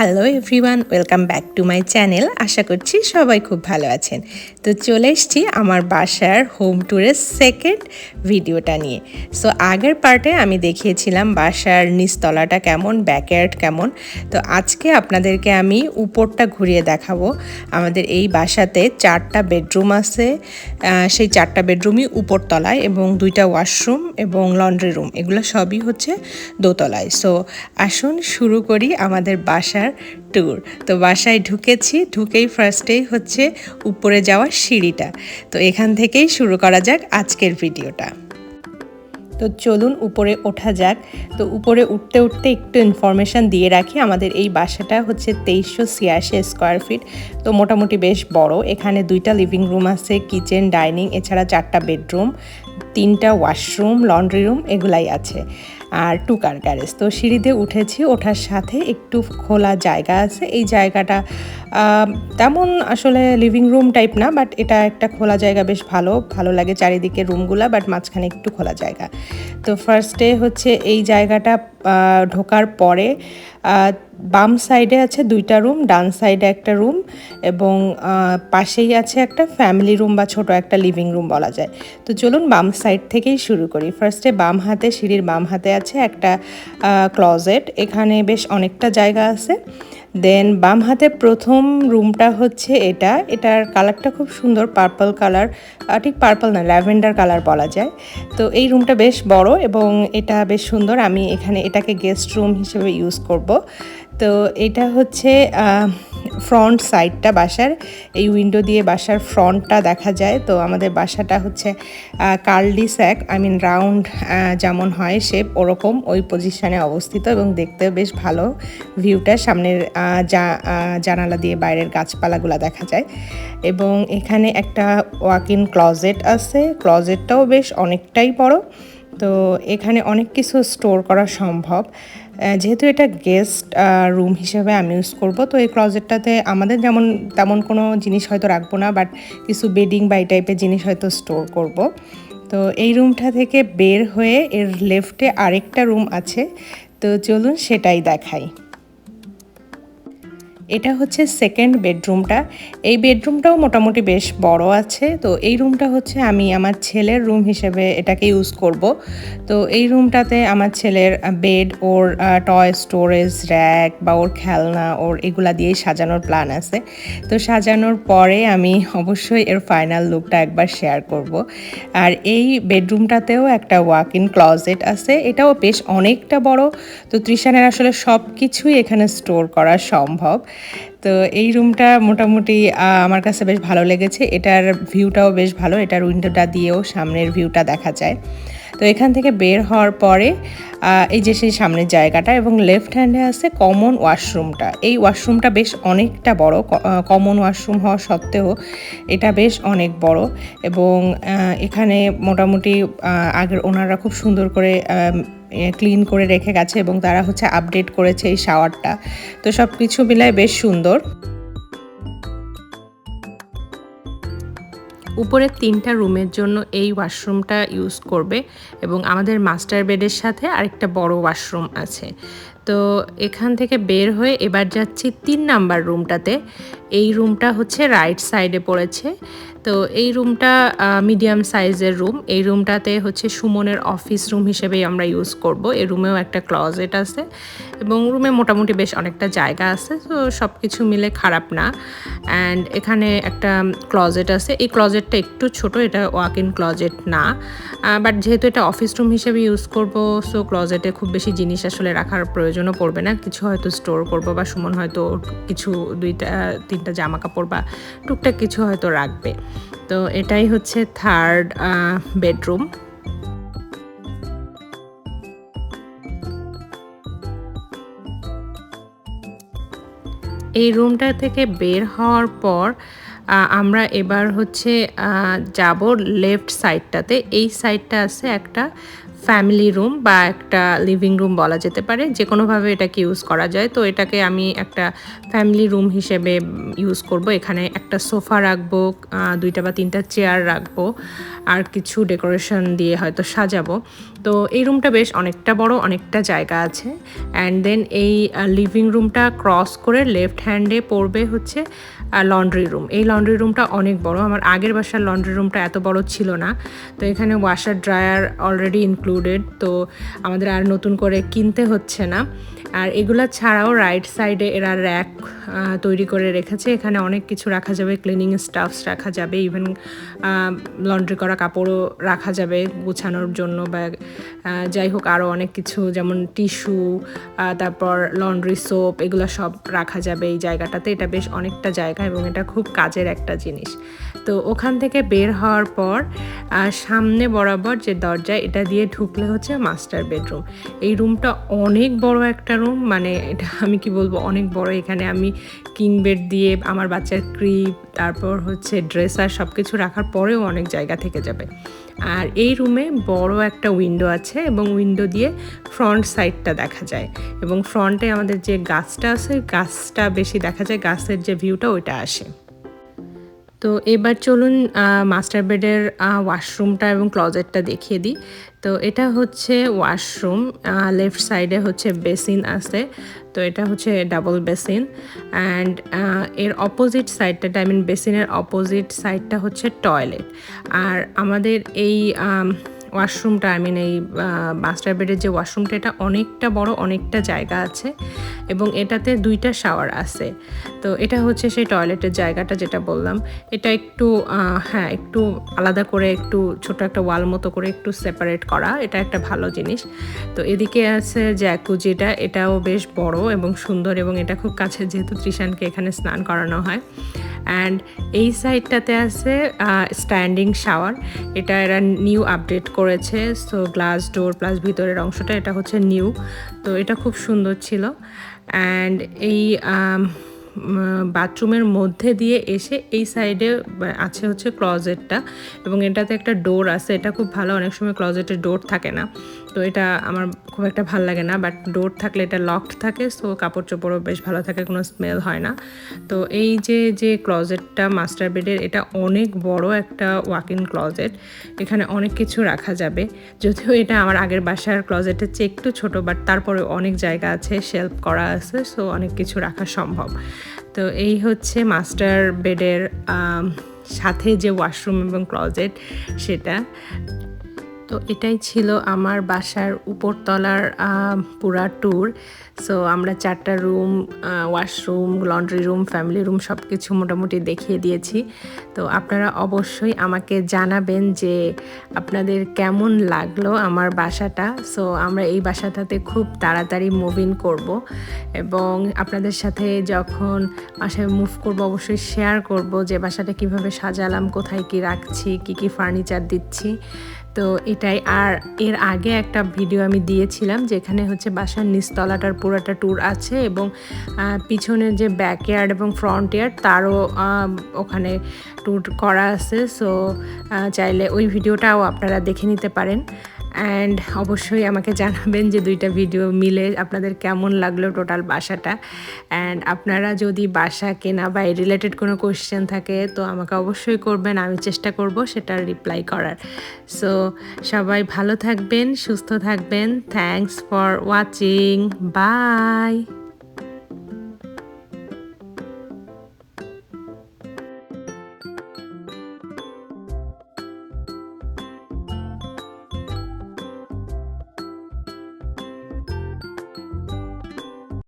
Hello everyone welcome back to my channel আশা করছি সবাই খুব ভালো আছেন। তো চলে এসছি আমার বাসার হোম ট্যুরের সেকেন্ড ভিডিওটা নিয়ে। সো আগের পার্টে আমি দেখিয়েছিলাম বাসার নিচতলাটা কেমন ব্যাকয়ার্ড কেমন। তো আজকে আপনাদেরকে আমি উপরটা ঘুরিয়ে দেখাবো। আমাদের এই বাসাতে চারটা বেডরুম আছে। সেই চারটা বেডরুমই উপরতলায় এবং দুইটা ওয়াশরুম এবং লন্ড্রি রুম এগুলো সবই হচ্ছে দোতলায়। সো আসুন শুরু করি আমাদের বাসার ট্যুর তো বাসায় ঢুকেছি, ঢুকেই ফার্স্টেই হচ্ছে উপরে যাওয়ার সিঁড়িটা। তো এখান থেকেই শুরু করা যাক আজকের ভিডিওটা। তো চলুন উপরে ওঠা যাক। তো উপরে উঠতে উঠতে একটু ইনফরমেশান দিয়ে রাখি, আমাদের এই বাসাটা হচ্ছে তেইশশো ছিয়াশি স্কোয়ার ফিট তো মোটামুটি বেশ বড়। এখানে দুইটা লিভিং রুম আছে কিচেন ডাইনিং এছাড়া চারটা বেডরুম তিনটা ওয়াশরুম, লন্ড্রি রুম এগুলাই আছে। আর টুকার গ্যারেজ। তো সিঁড়িতে উঠেছি, ওঠার সাথে একটু খোলা জায়গা আছে। এই জায়গাটা তেমন আসলে লিভিং রুম টাইপ না বাট এটা একটা খোলা জায়গা বেশ ভালো। ভালো লাগে চারিদিকে রুমগুলা বাট মাঝখানে একটু খোলা জায়গা। তো ফার্স্টে হচ্ছে এই জায়গাটা ঢোকার পরে বাম সাইডে আছে দুইটা রুম ডান সাইডে একটা রুম এবং পাশেই আছে একটা ফ্যামিলি রুম বা ছোট একটা লিভিং রুম বলা যায়। তো চলুন বাম সাইড থেকেই শুরু করি। ফার্স্টে বাম হাতে, সিঁড়ির বাম হাতে আছে একটা ক্লজেট এখানে বেশ অনেকটা জায়গা আছে। দেন বাম হাতে প্রথম রুমটা হচ্ছে এটা। এটার কালারটা খুব সুন্দর পার্পল কালার ঠিক পার্পল না ল্যাভেন্ডার কালার বলা যায়। তো এই রুমটা বেশ বড় এবং এটা বেশ সুন্দর। আমি এখানে এটাকে গেস্ট রুম হিসেবে ইউজ করব। তো এটা হচ্ছে ফ্রন্ট সাইডটা বাসার। এই উইন্ডো দিয়ে বাসার ফ্রন্টটা দেখা যায়। তো আমাদের বাসাটা হচ্ছে cul-de-sac I mean round যেমন হয় শেপ ওরকম ওই পজিশানে অবস্থিত এবং দেখতে বেশ ভালো ভিউটা সামনের জানালা দিয়ে বাইরের গাছপালাগুলো দেখা যায়। এবং এখানে একটা ওয়াক ইন ক্লজেট আছে। ক্লজেটটাও বেশ অনেকটাই বড়। তো এখানে অনেক কিছু স্টোর করা সম্ভব। যেহেতু এটা গেস্ট রুম হিসেবে আমি ইউজ করব, তো এই ক্লজেটটাতে আমাদের যেমন, তেমন কোনো জিনিস হয়তো রাখব না বাট কিছু বেডিং বা এই টাইপের জিনিস হয়তো স্টোর করব। তো এই রুমটা থেকে বের হয়ে এর লেফটে আরেকটা রুম আছে, তো চলুন সেটাই দেখাই। এটা হচ্ছে সেকেন্ড বেডরুমটা এই বেডরুমটাও মোটামুটি বেশ বড় আছে। তো এই রুমটা হচ্ছে আমি আমার ছেলের রুম হিসেবে এটাকে ইউজ করব। তো এই রুমটাতে আমার ছেলের বেড ওর টয় স্টোরেজ র্যাক বা ওর খেলনা, ওর এগুলা দিয়েই সাজানোর প্ল্যান আছে। তো সাজানোর পরে আমি অবশ্যই এর ফাইনাল লুকটা একবার শেয়ার করব। আর এই বেডরুমটাতেও একটা ওয়াক ইন ক্লজেট আছে। এটাও বেশ অনেকটা বড়। তো ত্রিশানের আসলে সব কিছুই এখানে স্টোর করা সম্ভব। তো এই রুমটা মোটামুটি আমার কাছে বেশ ভালো লেগেছে। এটার ভিউটাও বেশ ভালো, এটার উইন্ডোটা দিয়েও সামনের ভিউটা দেখা যায়। তো এখান থেকে বের হওয়ার পরে এই যে সেই সামনের জায়গাটা এবং লেফট হ্যান্ডে আছে কমন ওয়াশরুমটা এই ওয়াশরুমটা বেশ অনেকটা বড়। কমন ওয়াশরুম হওয়া সত্ত্বেও এটা বেশ অনেক বড় এবং এখানে মোটামুটি আগের ওনারা খুব সুন্দর করে ক্লিন করে রেখে গেছে এবং তারা হচ্ছে আপডেট করেছে এই শাওয়ারটা তো সব কিছু মিলায় বেশ সুন্দর। উপরের তিনটা রুমের জন্য এই ওয়াশরুমটা ইউজ করবে এবং আমাদের মাস্টার বেডের সাথে আরেকটা বড় ওয়াশরুম আছে। তো এখান থেকে বের হয়ে এবার যাচ্ছি তিন নাম্বার রুমটাতে। এই রুমটা হচ্ছে রাইট সাইডে পড়েছে। তো এই রুমটা মিডিয়াম সাইজের রুম এই রুমটাতে হচ্ছে সুমনের অফিস রুম হিসেবেই আমরা ইউজ করব। এই রুমেও একটা ক্লজেট আছে এবং রুমে মোটামুটি বেশ অনেকটা জায়গা আছে। তো সব কিছু মিলে খারাপ না। অ্যান্ড এখানে একটা ক্লজেট আছে। এই ক্লজেটটা একটু ছোট, এটা ওয়াক ইন ক্লজেট না বাট যেহেতু এটা অফিস রুম হিসেবে ইউজ করব সো ক্লজেটে খুব বেশি জিনিস আসলে রাখার প্রয়োজনও পড়বে না। কিছু হয়তো স্টোর করব বা সুমন হয়তো কিছু দুইটা, তিনটা জামা কাপড় বা টুকটাক কিছু হয়তো রাখবে। তো এটাই হচ্ছে থার্ড বেডরুম এই রুমটা থেকে বের হওয়ার পর আমরা এবার হচ্ছে যাব লেফট সাইডটাতে এই সাইডটা আছে একটা ফ্যামিলি রুম বা একটা লিভিং রুম বলা যেতে পারে যে কোনোভাবে এটাকে ইউজ করা যায়। তো এটাকে আমি একটা ফ্যামিলি রুম হিসেবে ইউজ করব। এখানে একটা সোফা রাখব দুইটা বা তিনটা চেয়ার রাখব, আর কিছু ডেকোরেশন দিয়ে হয়তো সাজাবো। তো এই রুমটা বেশ অনেকটা বড়, অনেকটা জায়গা আছে। অ্যান্ড দেন এই লিভিং রুমটা ক্রস করে লেফট হ্যান্ডে পড়বে হচ্ছে লন্ড্রি রুম এই লন্ড্রি রুমটা অনেক বড়। আমার আগের বাসার লন্ড্রি রুমটা এত বড় ছিল না। তো এখানে ওয়াশার ড্রায়ার অলরেডি ইনক্লুডেড তো আমাদের আর নতুন করে কিনতে হচ্ছে না। আর এগুলা ছাড়াও রাইট সাইডে এরা র্যাক তৈরি করে রেখেছে। এখানে অনেক কিছু রাখা যাবে ক্লিনিং স্টাফস রাখা যাবে ইভেন লন্ড্রি করা কাপড়ও রাখা যাবে গুছানোর জন্য বা যাই হোক আরও অনেক কিছু যেমন টিস্যু তারপর লন্ড্রি সোপ এগুলো সব রাখা যাবে এই জায়গাটাতে। এটা বেশ অনেকটা জায়গা এবং এটা খুব কাজের একটা জিনিস। তো ওখান থেকে বের হওয়ার পর সামনে বরাবর যে দরজা এটা দিয়ে ঢুকলে হচ্ছে মাস্টার বেডরুম। এই রুমটা অনেক বড় একটা রুম মানে এটা আমি কি বলব, অনেক বড়। এখানে আমি কিং বেড দিয়ে আমার বাচ্চার ক্রিপ, তারপর হচ্ছে ড্রেসার সব কিছু রাখার পরেও অনেক জায়গা থেকে যাবে। আর এই রুমে বড় একটা উইন্ডো আছে এবং উইন্ডো দিয়ে ফ্রন্ট সাইডটা দেখা যায়। এবং ফ্রন্টে আমাদের যে গাছটা আছে, গাছটা বেশি দেখা যায়, গাছের যে ভিউটা ওইটা আসে। তো এবার চলুন মাস্টার বেডের ওয়াশরুমটা এবং ক্লজেটটা দেখিয়ে দিই। তো এটা হচ্ছে ওয়াশরুম লেফট সাইডে হচ্ছে বেসিন আছে, তো এটা হচ্ছে ডাবল বেসিন অ্যান্ড এর অপোজিট সাইডটা আই মিন বেসিনের অপোজিট সাইডটা হচ্ছে টয়লেট আর আমাদের এই ওয়াশরুমটা আই মিন এই মাস্টার বেডের যে ওয়াশরুমটা, এটা অনেকটা বড়, অনেকটা জায়গা আছে এবং এটাতে দুইটা শাওয়ার আছে। তো এটা হচ্ছে সেই টয়লেটের জায়গাটা যেটা বললাম। এটা একটু হ্যাঁ একটু আলাদা করে, একটু ছোট একটা ওয়াল মতো করে একটু সেপারেট করা, এটা একটা ভালো জিনিস। তো এদিকে আছে জ্যাকুজিটা এটাও বেশ বড় এবং সুন্দর এবং এটা খুব কাছে, যেহেতু ত্রিশানকে এখানে স্নান করানো হয়। অ্যান্ড এই সাইডটাতে আছে স্ট্যান্ডিং শাওয়ার এটা এরা নিউ আপডেট করেছে। সো গ্লাস ডোর প্লাস ভিতরের অংশটা, এটা হচ্ছে নিউ তো এটা খুব সুন্দর ছিল। অ্যান্ড এই বাথরুমের মধ্যে দিয়ে এসে এই সাইডে আছে হচ্ছে ক্লজেটটা এবং এটাতে একটা ডোর আছে। এটা খুব ভালো, অনেক সময় ক্লজেটের ডোর থাকে না। তো এটা আমার খুব একটা ভালো লাগে না বাট ডোর থাকলে এটা লকড থাকে সো কাপড় চোপড়ও বেশ ভালো থাকে, কোনো স্মেল হয় না। তো এই যে যে ক্লজেটটা মাস্টার বেডের এটা অনেক বড় একটা ওয়াক ইন ক্লজেট এখানে অনেক কিছু রাখা যাবে। যদিও এটা আমার আগের বাসার ক্লজেটের চেয়ে একটু ছোটো বাট তারপরে অনেক জায়গা আছে শেল্প করা আছে সো অনেক কিছু রাখা সম্ভব। তো এই হচ্ছে মাস্টার বেডের সাথে যে ওয়াশরুম এবং ক্লজেট সেটা। তো এটাই ছিল আমার বাসার উপরতলার পুরা ট্যুর সো আমরা চারটা room washroom laundry room family room সব কিছু মোটামুটি দেখিয়ে দিয়েছি। তো আপনারা অবশ্যই আমাকে জানাবেন যে আপনাদের কেমন লাগল আমার বাসাটা। সো আমরা এই বাসাটাতে খুব তাড়াতাড়ি মুভ ইন করব এবং আপনাদের সাথে যখন বাসায় মুভ করব, অবশ্যই শেয়ার করব যে বাসাটা কীভাবে সাজালাম, কোথায় কি রাখছি, কি কি ফার্নিচার দিচ্ছি। তো এটাই। আর এর আগে একটা ভিডিও আমি দিয়েছিলাম যেখানে হচ্ছে বাসার নিচতলাটার পুরাটা ট্যুর আছে এবং পিছনের যে ব্যাক ইয়ার্ড এবং ফ্রন্ট ইয়ার্ড তারও ওখানে ট্যুর করা আছে। সো চাইলে ওই ভিডিওটাও আপনারা দেখে নিতে পারেন। অ্যান্ড অবশ্যই আমাকে জানাবেন যে দুইটা ভিডিও মিলে আপনাদের কেমন লাগল টোটাল বাসাটা। অ্যান্ড আপনারা যদি বাসা কেনা বা রিলেটেড কোনো কোয়েশ্চেন থাকে, তো আমাকে অবশ্যই করবেন, আমি চেষ্টা করব সেটা রিপ্লাই করার। সো সবাই ভালো থাকবেন, সুস্থ থাকবেন। Thanks for watching by